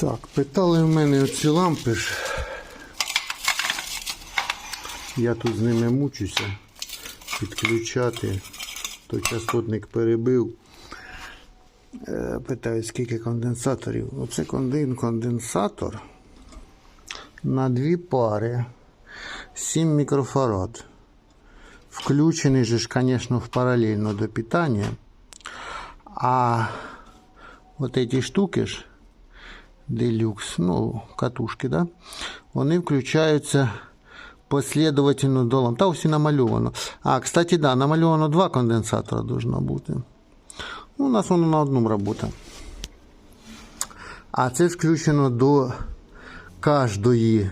Так, питали в мене оці лампи ж. Я тут з ними мучуся. Підключати. То частотник перебив. Е, Питаю, скільки конденсаторів. Оце один конденсатор на дві пари. 7 мікрофарад. Включений же ж, звісно, в паралельно до питання. А вот эти штуки ж, делюкс, ну, катушки, да, вони включаються послідовательно до ламп. Та усі намальовано. А, кстати, да, намальовано два конденсатора должно бути. Ну, у нас воно на одному робота. А це включено до кожної,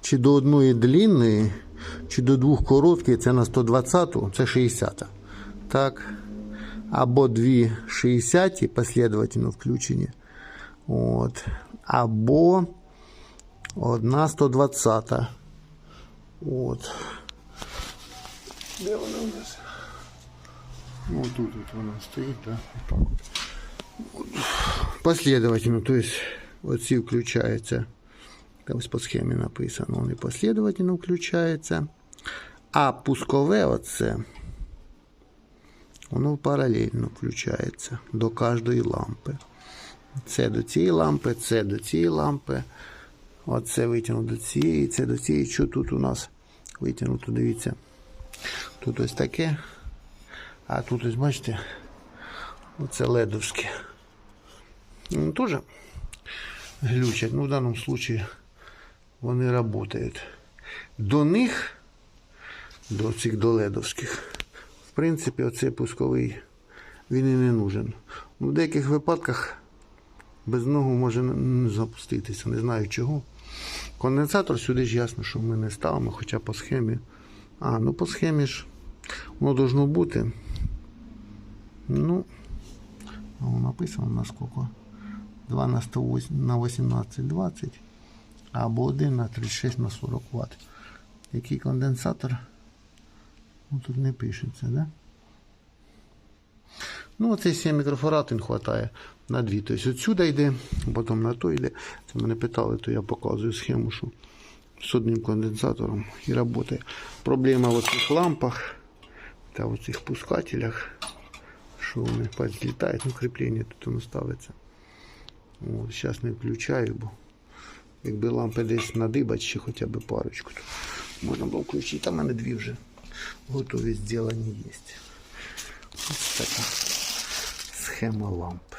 чи до одної длинної, чи до двох коротких, це на 120, це 60. Так. Або дві 60 послідовательно включені. От. Або одна 120. От. Де вона у нас? Ну, тут от вона стоїть, так? Да? От. Последовательно, то есть оці включаються. Там ось по схемі написано, вони послідовательно включаються. А пускове оце, воно паралельно включається до кожної лампи. Це до цієї лампи, це до цієї лампи. Оце витягнуто до цієї, це до цієї. Що тут у нас витягнуто, дивіться. Тут ось таке. А тут ось бачите, оце ледовське. Ну, теж глючать. Ну, в даному случае вони працюють. До них, до цих доледовських, в принципі, оцей пусковий він і не нужен. Ну, в деяких випадках без нього може не- запуститися, не знаю чого. Конденсатор сюди ж ясно, що ми не ставимо, хоча по схемі. А, ну по схемі ж воно должно бути. Ну, воно написано на скільки? 2 на 108 на 18 20 або 1 на 36 на 40 Вт. Який конденсатор? Ну, тут не пишеться, да? Ну, оцей 7 мікрофарад хватає на дві. Тобто отсюди йде, потім на то йде. Це мене питали, то я показую схему, що з одним конденсатором і працює. Проблема в цих лампах та в цих пускателях, що вони злітають, ну кріплення тут воно ставиться. От, зараз не включаю, бо якби лампи десь надибать ще хоча б парочку, то можна було включити. Там в мене дві вже готові зроблені є. Ось така схема ламп.